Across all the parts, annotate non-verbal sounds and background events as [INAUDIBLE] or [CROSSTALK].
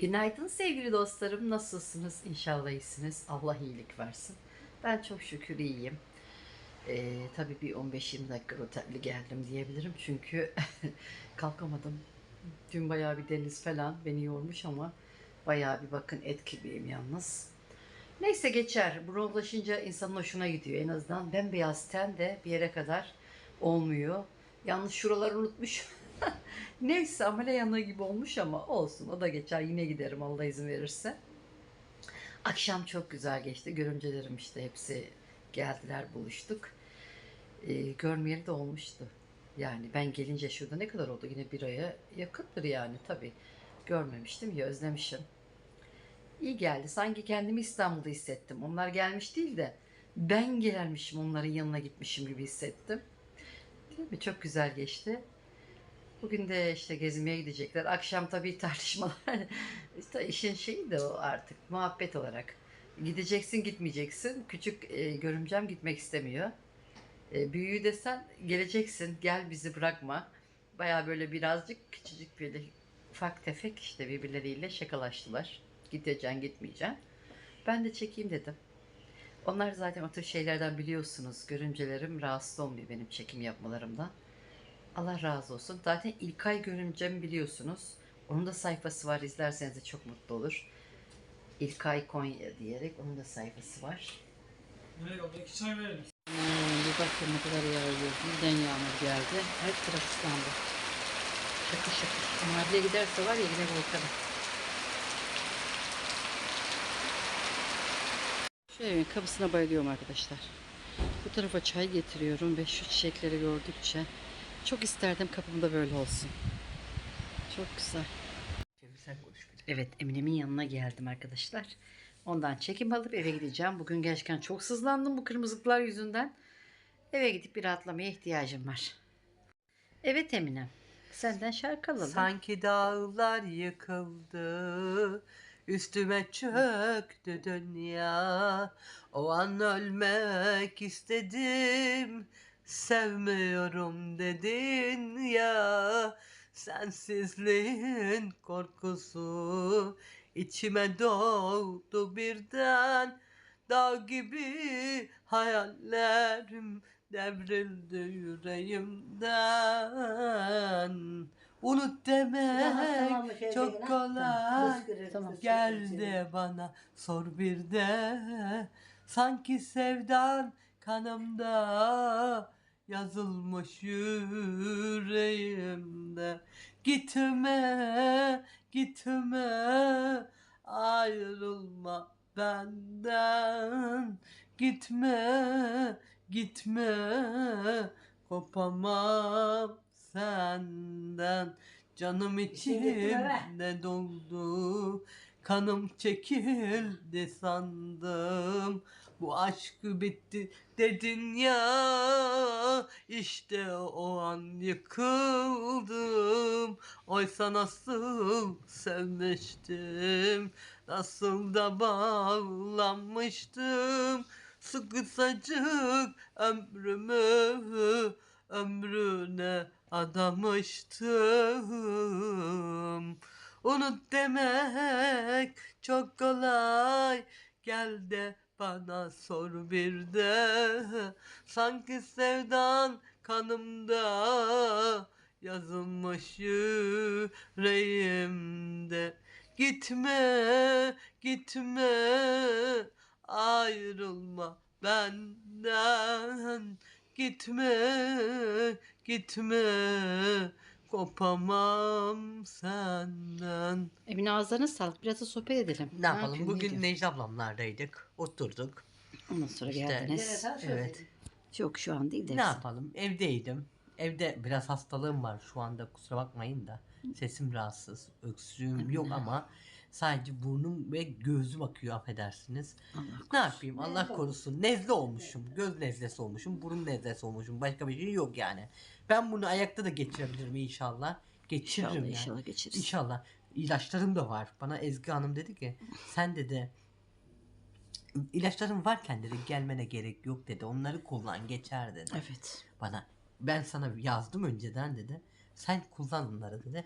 Günaydın sevgili dostlarım. Nasılsınız? İnşallah iyisiniz. Allah iyilik versin. Ben çok şükür iyiyim. Ee, tabii bir 15-20 dakika roterli geldim diyebilirim. Çünkü [LAUGHS] kalkamadım. Dün bayağı bir deniz falan beni yormuş ama bayağı bir bakın et gibiyim yalnız. Neyse geçer. Buna ulaşınca insanın hoşuna gidiyor. En azından bembeyaz ten de bir yere kadar olmuyor. Yalnız şuraları unutmuş. [LAUGHS] [LAUGHS] Neyse amele yanığı gibi olmuş ama olsun o da geçer. Yine giderim Allah izin verirse. Akşam çok güzel geçti. Görümcelerim işte hepsi geldiler buluştuk. Ee, görmeyeli de olmuştu. Yani ben gelince şurada ne kadar oldu? Yine bir aya yakındır yani tabii. Görmemiştim ya özlemişim. İyi geldi. Sanki kendimi İstanbul'da hissettim. Onlar gelmiş değil de ben gelmişim onların yanına gitmişim gibi hissettim. Değil mi? Çok güzel geçti. Bugün de işte gezmeye gidecekler. Akşam tabii tartışmalar. [LAUGHS] işte işin şeyi de o artık muhabbet olarak. Gideceksin gitmeyeceksin. Küçük e, görümcem gitmek istemiyor. E, büyüğü desen geleceksin gel bizi bırakma. Baya böyle birazcık küçücük böyle ufak tefek işte birbirleriyle şakalaştılar. Gideceksin gitmeyeceksin. Ben de çekeyim dedim. Onlar zaten o tür şeylerden biliyorsunuz. Görümcelerim rahatsız olmuyor benim çekim yapmalarımdan. Allah razı olsun. Zaten İlkay Görümcem biliyorsunuz. Onun da sayfası var. İzlerseniz de çok mutlu olur. İlkay Konya diyerek onun da sayfası var. Ne yolda iki çay verelim. Hmm, bir bakın ne kadar yağıyor. Birden yağmur geldi. Her taraf ıslandı. Şakır şakır. Bile giderse var ya yine volkanı. Şu evin kapısına bayılıyorum arkadaşlar. Bu tarafa çay getiriyorum ve şu çiçekleri gördükçe çok isterdim kapımda böyle olsun. Çok güzel. Evet Emine'min yanına geldim arkadaşlar. Ondan çekim alıp eve gideceğim. Bugün gerçekten çok sızlandım bu kırmızılıklar yüzünden. Eve gidip bir rahatlamaya ihtiyacım var. Evet Emine. Senden şarkı alalım. Sanki dağlar yıkıldı, üstüme çöktü dünya. O an ölmek istedim, sevmiyorum dedin ya. Sensizliğin korkusu içime doğdu birden. Dağ gibi hayallerim devrildi yüreğimden. Unut demek çok kolay. Gel de bana sor bir de. Sanki sevdan kanımda yazılmış yüreğimde. Gitme, gitme, ayrılma benden. Gitme, gitme, kopamam senden. Canım içimde doldu, kanım çekildi sandım. Bu aşk bitti dedin ya, işte o an yıkıldım. Oysa nasıl sevmiştim, nasıl da bağlanmıştım. Sıkı sacık ömrümü ömrüne adamıştım. Unut demek çok kolay. Gel de bana sor bir de. Sanki sevdan kanımda yazılmış yüreğimde. Gitme, gitme, ayrılma benden. Gitme, gitme, kopamam senden. Emine ağızlarına sağlık. Biraz da sohbet edelim. Ne yapalım? yapıyorsun, ne Bugün diyorsun? Necla ablamlardaydık. Oturduk. Ondan sonra İşte, geldiniz. Evet. Yok şu an değil de. Ne yapalım? Evdeydim. Evde biraz hastalığım var şu anda kusura bakmayın da. Sesim rahatsız. Öksürüğüm yok ama sadece burnum ve gözüm akıyor affedersiniz. Allah Ne yapayım Allah korusun. Nezle olmuşum. Göz nezlesi olmuşum. Burun nezlesi olmuşum. Başka bir şey yok yani. Ben bunu ayakta da geçirebilirim inşallah. Geçiririm İnşallah yani. inşallah geçeriz. İnşallah. İlaçlarım da var. Bana Ezgi Hanım dedi ki sen dedi ilaçların varken dedi gelmene gerek yok dedi. Onları kullan geçer dedi. Evet. Bana ben sana yazdım önceden dedi. Sen kullan onları dedi.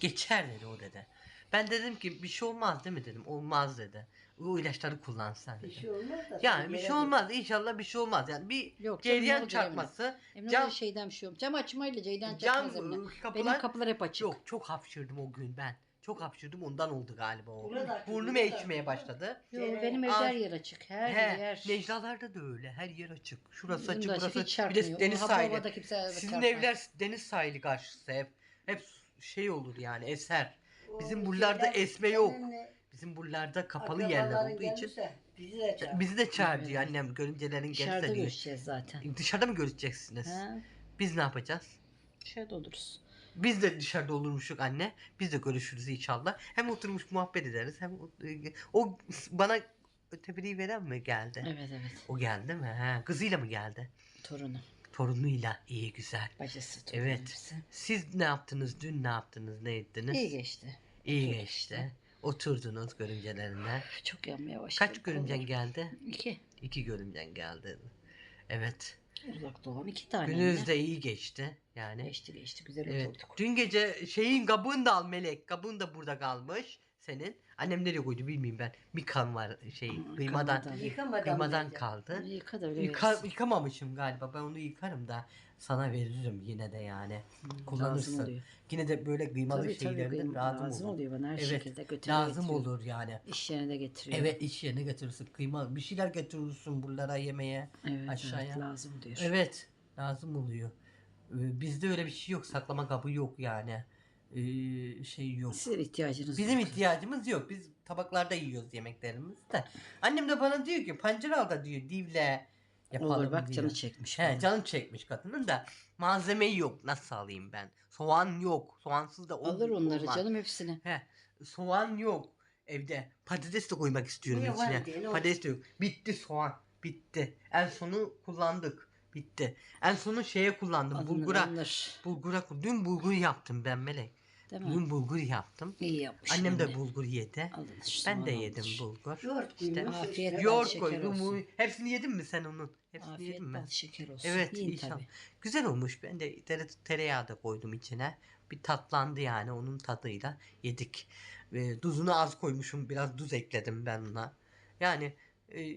Geçer dedi o dedi. Ben dedim ki bir şey olmaz değil mi dedim. Olmaz dedi. O ilaçları kullansan Bir şey olmaz da. Yani bir şey olmaz. İnşallah bir şey olmaz. Yani bir Yok canım, ne cereyan olacak çarpması. Emine Cam- öyle şeyden bir şey yok. Cam açmayla Ceydan Cam çakmaz ıı, Benim kapılar kapılar hep açık. Yok çok hapşırdım o gün ben. Çok hapşırdım ondan oldu galiba o. Burada açık, Burnum burada açık. başladı. Yok, Cereyan- benim evde her yer açık. Her He, yer. Neclalarda da öyle. Her yer açık. Şurası açık, de açık, burası. hiç Bir çarpmıyor. de deniz sahili. kimse Sizin çarpmaz. evler deniz sahili karşısı hep. Hep şey olur yani eser. Bizim buralarda esme yok. seninle Bizim buralarda kapalı yerler akrabaların olduğu için gelirse Bizi de çağır. bizi de çağır diyor annem görümcelerin Dışarıda gelirse diyor. görüşeceğiz zaten. Dışarıda mı görüşeceksiniz? Ha, Biz ne yapacağız? dışarıda oluruz. Biz de dışarıda olurmuşuk anne. Biz de görüşürüz inşallah. Hem oturmuş muhabbet ederiz hem o, o bana öteberiyi veren mi geldi? Evet evet. O geldi mi? Ha, kızıyla mı geldi? Torunu. Torunuyla. iyi güzel. Bacısı torunu. Evet. hepsi. Siz ne yaptınız? Dün ne yaptınız? Ne ettiniz? İyi geçti. İyi geçti. Oturdunuz görümcelerine. Çok yanmaya başladı. Kaç görümcen geldi? İki. İki görümcen geldi. Evet. Uzak doğan iki tane. Gününüz de iyi geçti. Yani. Geçti geçti güzel Evet. oturduk. Dün gece şeyin kabuğunu da al Melek. Kabuğun da burada kalmış senin. Annem nereye koydu bilmiyorum ben. Bir kan var şey kıymadan. Yıkamadan kıymadan kaldı. Yıka da öyle Yıka, verirsin. yıkamamışım galiba. Ben onu yıkarım da sana veririm yine de yani. Hı, kullanırsın. Yine de böyle kıymalı Tabii tabii şeylerden kıyma- lazım, lazım olur. oluyor bana her Evet, şekilde götürüyor. Lazım getiriyor. olur yani. İş yerine de getiriyor. Evet iş yerine götürürsün kıyma. Bir şeyler götürürsün buralara yemeğe. Evet, aşağıya. evet, lazım diyor. Evet lazım oluyor. Bizde öyle bir şey yok. Saklama kabı yok yani. Ee, şey yok. Sizin ihtiyacınız Bizim yok. ihtiyacımız yok. Biz tabaklarda yiyoruz yemeklerimizi de. Annem de bana diyor ki pancar al da diyor divle yapalım Olur bak diyor. canı çekmiş. He, canım çekmiş kadının da malzeme yok. Nasıl alayım ben? Soğan yok. Soğansız da Alır olmaz. onları canım hepsini. He, soğan yok evde. Patates de koymak istiyorum Niye içine. Patates de yok. Bitti soğan. Bitti. En sonu kullandık. Bitti. En sonu şeye kullandım. Alınır, bulgura. alınır. Bulgura. Dün bulgur yaptım ben Melek. Değil mi? Dün bulgur yaptım. İyi yapmış. Annem de bulgur yedi. Alınır. Ben de yedim alınır. bulgur. Yoğurt İşte afiyet Yoğurt koydum. olsun. Hepsini yedin mi sen onun? Hepsini Afiyet yedin mi? bal şeker olsun. Evet Yiyin inşallah. tabii. Güzel olmuş. Ben de tere, tereyağı da koydum içine. Bir tatlandı yani onun tadıyla yedik. Ve tuzunu az koymuşum. Biraz tuz ekledim ben ona. Yani e,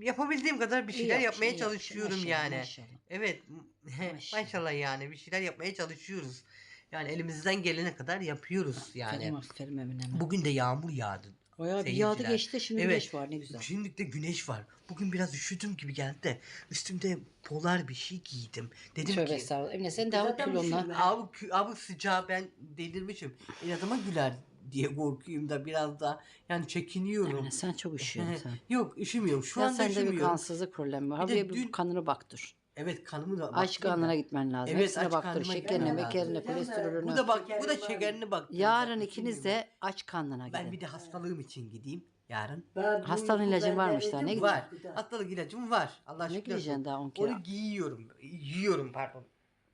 yapabildiğim kadar bir şeyler yapmış, yapmaya yapmış. çalışıyorum Maşallah, yani. maşallah. Evet. Maşallah. Maşallah yani bir şeyler yapmaya çalışıyoruz. Yani elimizden gelene kadar yapıyoruz Yani. yani. Aferin Emine'me. Bugün de yağmur yağdı. Bayağı bir yağdı geçti şimdi Evet. güneş var ne güzel. Şimdi de güneş var. Bugün biraz üşüdüm gibi geldi de üstümde polar bir şey giydim. Dedim Tövbe ki estağfurullah. Emine sen de hava üşüdüm. Abi, abi sıcağı ben delirmişim. El adama güler diye korkuyum da biraz da yani çekiniyorum. Emine sen çok üşüyorsun [LAUGHS] sen. Yok üşümüyorum. Şu ya anda sende bir üşümüyorum. kansızlık problemi var. Bir de Buraya bir dün- kanını bak dur. Evet kanımı da Aç baktım da. kanına gitmen lazım. Evet, Hepsine aç bak dur. karnıma Şekerine, mekerine, kolesterolüne. Bu da bak bu da şekerini bak. Yarın ikiniz de aç kanına Ben gidin. bir de hastalığım için gideyim yarın. Ben Hastanın bu- ilacın ben varmış daha, ne Var. bir daha. Hastalık ilacım var. Allah Ne şükür. gideceksin daha 10 kere? Onu giyiyorum. Yiyorum pardon.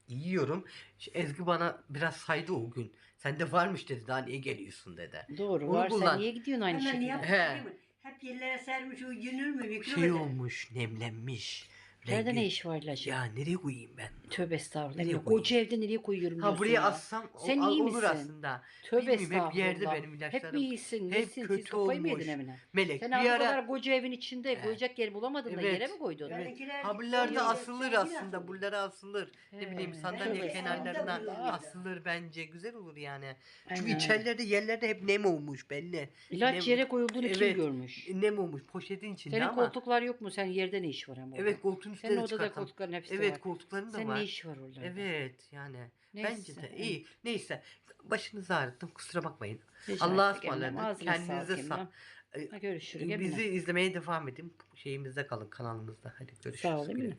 Yiyorum. Ezgi bana biraz saydı o gün. Sende varmış dedi daha niye geliyorsun dedi. Doğru Onu var. kullan. Sen niye gidiyorsun aynı Hemen şekilde? yap. He. Hep yerlere sermiş o yünür mü? mikrop Şey eder. olmuş nemlenmiş. Nerede Rengi- ne iş var ilacın? Ya nereye koyayım ben? Tövbe estağfurullah. Nereye koyayım? Koca evde nereye koyuyorum Ha diyorsun buraya ya? assam o- Sen al- iyi olur misin? aslında. Tövbe Bilmiyorum, estağfurullah. hep yerde benim Hep ilaçlarım. iyisin. Hep Nesin? Siz kötü kafayı mı olmuş. yedin Emine? Melek Sen bir bu kadar ara koca evin içinde He. koyacak yer bulamadın da Evet. yere mi koydun? Evet. Benimkiler Haberlerde koyuyor, asılır sen aslında. yine Buralara asılır. Ne bileyim He. sandalye Tövbe kenarlarına estağfurullah. asılır bence. Güzel olur yani. Çünkü Aynen. içerilerde yerlerde hep nem olmuş belli. İlaç Ne- yere koyulduğunu kim Evet. görmüş? Nem olmuş poşetin içinde Senin ama. koltuklar yok mu? Sen yerde ne iş var ama? Evet koltuğun Senin üstüne odada çıkartalım. koltukların hepsi Evet var. koltukların da Senin var. ne iş var orada? Evet yani. Neyse, Bence de iyi. Neyse. Başınızı ağrıttım kusura bakmayın. Allah'a Emine. ısmarladık. Kendinize sağ- Emine. Ha, Görüşürüz. Emine. Bizi izlemeye devam edin. Şeyimizde kalın kanalımızda. Hadi görüşürüz. Sağ ol Emine. Güle-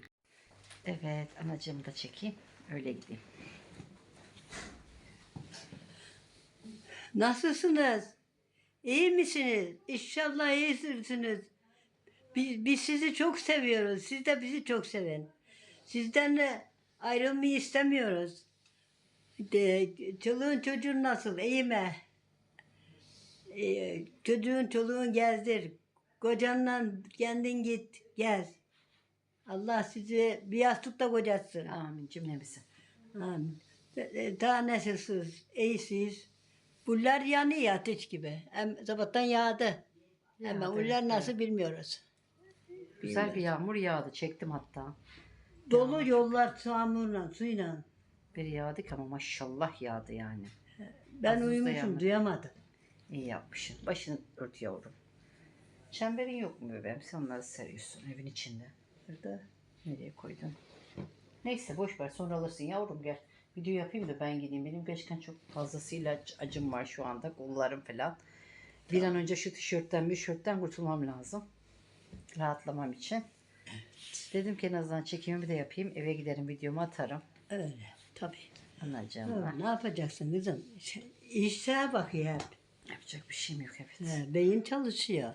Evet anacığımı da çekeyim. Öyle gideyim. Nasılsınız? İyi misiniz? İnşallah iyisiniz. Biz, biz sizi çok seviyoruz. Siz de bizi çok sevin. Sizden de ayrılmayı istemiyoruz. De, çoluğun çocuğun nasıl? İyi mi? Ee, çocuğun çoluğun gezdir. Kocanla kendin git gez. Allah sizi bir yastıkta kocatsın. Amin cümlemizi. Amin. E, Daha nasılsınız? İyisiniz. Buller yanıyor ateş gibi. Hem sabahtan yağdı. Ama Yağdı, uller evet, nasıl bilmiyoruz. Güzel bir yağmur yağdı. Çektim hatta. Dolu yollar çamurla, suyla. Bir yağdık ama maşallah yağdı yani. Ben Azımızda uyumuşum, yağmur. duyamadım. İyi yapmışsın. Başını ört yavrum. Çemberin yok mu bebeğim? Sen onları seriyorsun evin içinde. Burada. Nereye koydun? Neyse boş ver sonra alırsın yavrum gel. Video yapayım da ben gideyim. Benim gerçekten çok fazlasıyla ac- acım var şu anda. Kollarım falan. Bir an önce şu tişörtten bir şörtten kurtulmam lazım. Rahatlamam için. Dedim ki en azından çekimimi de yapayım. Eve giderim videomu atarım. Öyle, tabii. Anlayacağım Ha, ben. ne yapacaksın kızım? Şey, İşe bakıyor hep. Yapacak bir şeyim yok evet. He, beyin çalışıyor.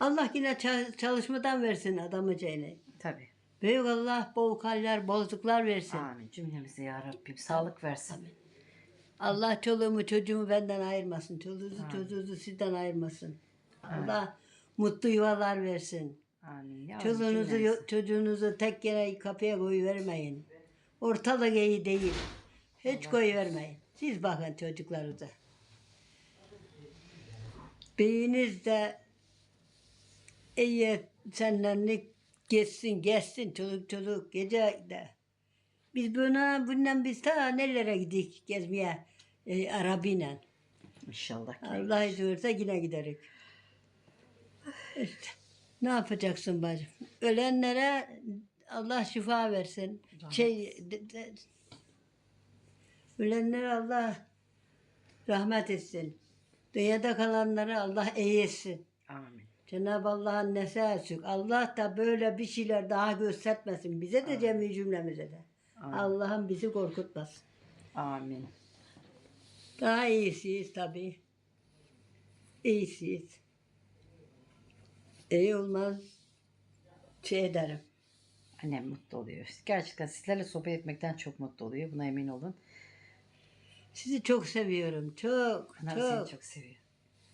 Allah yine ça- çalışmadan versin adamı ceyni. Tabii. Büyük Allah bol kaller, bozluklar versin. Amin. Cümlemize ya Rabbim sağlık versin. Allah çoluğumu çocuğumu benden ayırmasın. Çoluğunuzu çocuğunuzu sizden ayırmasın. Allah mutlu yuvalar versin. Amin. Çocuğunuzu, çocuğunuzu tek yere kapıya koyuvermeyin. Ortalık iyi değil. Hiç koyuvermeyin. Siz bakın çocuklarınıza. Beyiniz de iyi senlenlik geçsin, geçsin çocuk çocuk gece de. Biz buna bundan biz ta nelere gidik gezmeye e, arabayla. İnşallah. Allah izin verirse yine gideriz. İşte, ne yapacaksın bacım? Ölenlere Allah şifa versin. Şey, de- de- ölenlere Allah rahmet etsin. Dünyada kalanları Allah iyi etsin. Amin. Cenab-ı Allah'ın nesi açık. Allah da böyle bir şeyler daha göstermesin. Bize de cemi cümlemize de. Allah'ım bizi korkutmasın. Amin. Daha iyisiyiz tabii. İyisiyiz. İyi olmaz. Şey ederim. Annem mutlu oluyor. Gerçekten sizlerle sohbet etmekten çok mutlu oluyor. Buna emin olun. Sizi çok seviyorum. Çok, Anam çok, seni çok, seviyor.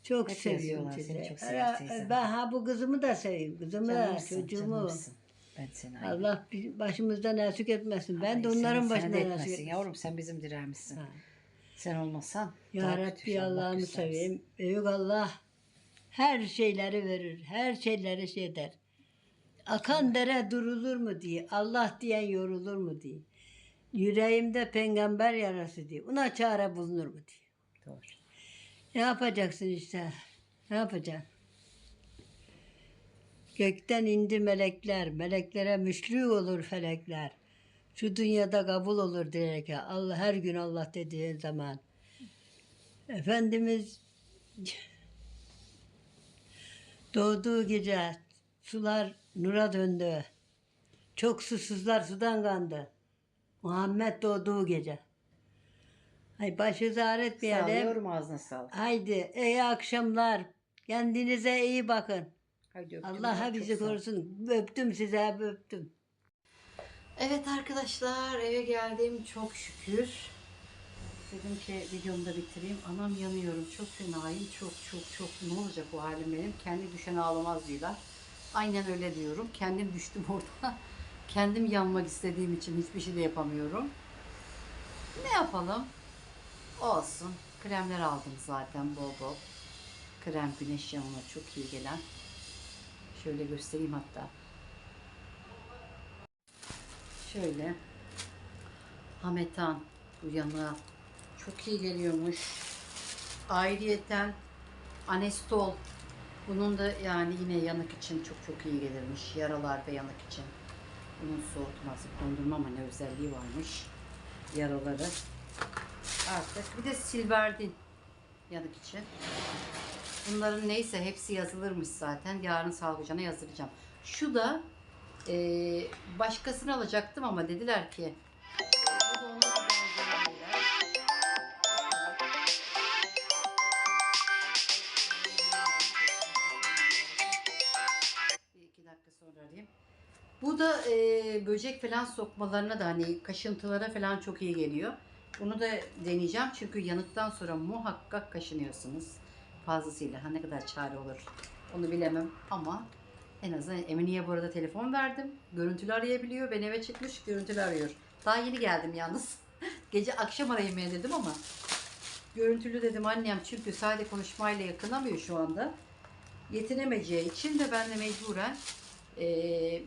çok Hep seviyorum yazıyorlar, sizi. seni çok sever Ara- teyzem. ben ha bu kızımı da seviyorum. Kızımı Canımsın, çocuğumu. canımsın. Ben seni ayrı. Allah bir- başımızdan eksik etmesin. Ben de Ay, onların seni- seni de başından eksik etmesin etmesin. Yavrum sen bizim diremizsin. Ha. Sen olmasan Ya daha kötü Rabbi şey Allah Allah'ımı göstermesin. seveyim. Büyük Allah her şeyleri verir. Her şeyleri şey eder. Akan dere durulur mu diye. Allah diyen yorulur mu diye. Yüreğimde peygamber yarası diye. Ona çare bulunur mu diye. Doğru. Ne yapacaksın işte? Ne yapacaksın? Gökten indi melekler, meleklere müşlük olur felekler. Şu dünyada kabul olur diyerek Allah her gün Allah dediğin zaman. Efendimiz doğduğu gece sular nura döndü. Çok susuzlar sudan kandı. Muhammed doğduğu gece. Ay başı ağrı etmeyelim. Sağlıyorum ağzına sağlık. Haydi iyi akşamlar. Kendinize iyi bakın. Haydi öptüm Allah ya, bizi çok sağ ol. korusun. Öptüm size öptüm. Evet arkadaşlar eve geldim çok şükür. Dedim ki videomu da bitireyim. Anam yanıyorum. Çok fenayım. Çok çok çok. Ne olacak bu halim benim? Kendi düşen ağlamaz diyorlar. Aynen öyle diyorum. Kendim düştüm [LAUGHS] orada. Kendim yanmak istediğim için hiçbir şey de yapamıyorum. Ne yapalım? Olsun. Kremler aldım zaten bol bol. Krem güneş yanına çok iyi gelen. Şöyle göstereyim hatta. Şöyle. Hametan bu yana çok iyi geliyormuş. Ayrıyeten Anestol. Bunun da yani yine yanık için çok çok iyi gelirmiş. Yaralar ve yanık için. Bunun soğutması, kondurma mı ne özelliği varmış. Yaraları. Artık bir de silverdin yanık için. Bunların neyse hepsi yazılırmış zaten. Yarın sağlık ocağına yazdıracağım. Şu da eee, başkasını alacaktım ama dediler ki Bu da eee, böcek falan sokmalarına da hani kaşıntılara falan çok iyi geliyor. Bunu da deneyeceğim çünkü yanıktan sonra muhakkak kaşınıyorsunuz fazlasıyla. Ha ne kadar çare olur onu bilemem ama en azından Emine'ye bu arada telefon verdim. Görüntülü arayabiliyor. Ben eve çıkmış görüntülü arıyor. Daha yeni geldim yalnız. [LAUGHS] Gece akşam arayayım dedim ama görüntülü dedim annem çünkü sade konuşmayla yakınamıyor şu anda. Yetinemeyeceği için de ben de mecburen eee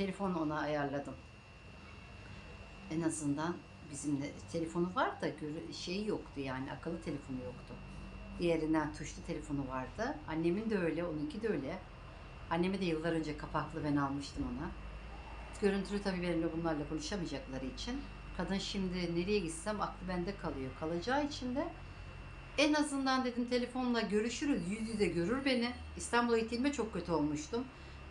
telefon ona ayarladım. En azından bizim de telefonu var da şeyi yoktu yani akıllı telefonu yoktu. Diğerinden tuşlu telefonu vardı. Annemin de öyle, onunki de öyle. Annemi de yıllar önce kapaklı ben almıştım ona. Görüntülü tabii benimle bunlarla konuşamayacakları için. Kadın şimdi nereye gitsem aklı bende kalıyor. Kalacağı için de en azından dedim telefonla görüşürüz. Yüz yüze görür beni. İstanbul'a gittiğimde çok kötü olmuştum.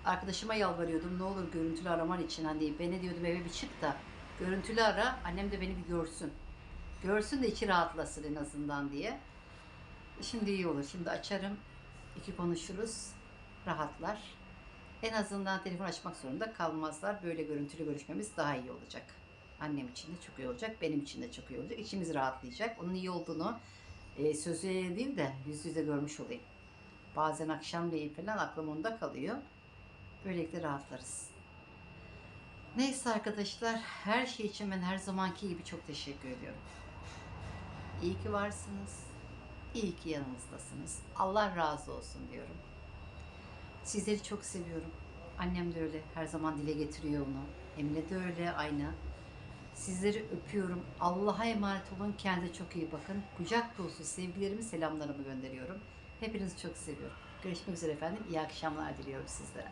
Arkadaşıma yalvarıyordum. Ne olur görüntülü araman için. Hani beni diyordum eve bir çık da görüntülü ara. Annem de beni bir görsün. Görsün de içi rahatlasın en azından diye. Şimdi iyi olur. Şimdi açarım. iki konuşuruz. Rahatlar. En azından telefon açmak zorunda kalmazlar. Böyle görüntülü görüşmemiz daha iyi olacak. Annem için de çok iyi olacak. Benim için de çok iyi olacak. İçimiz rahatlayacak. Onun iyi olduğunu e, sözüyle değil de yüz yüze görmüş olayım. Bazen akşamleyin falan aklım onda kalıyor. Böylelikle rahatlarız. Neyse arkadaşlar her şey için ben her zamanki gibi çok teşekkür ediyorum. İyi ki varsınız. İyi ki yanımızdasınız. Allah razı olsun diyorum. Sizleri çok seviyorum. Annem de öyle. Her zaman dile getiriyor onu. Emine de öyle aynı. Sizleri öpüyorum. Allah'a emanet olun. Kendinize çok iyi bakın. Kucak dolusu sevgilerimi, selamlarımı gönderiyorum. Hepinizi çok seviyorum. Görüşmek üzere efendim. İyi akşamlar diliyorum sizlere.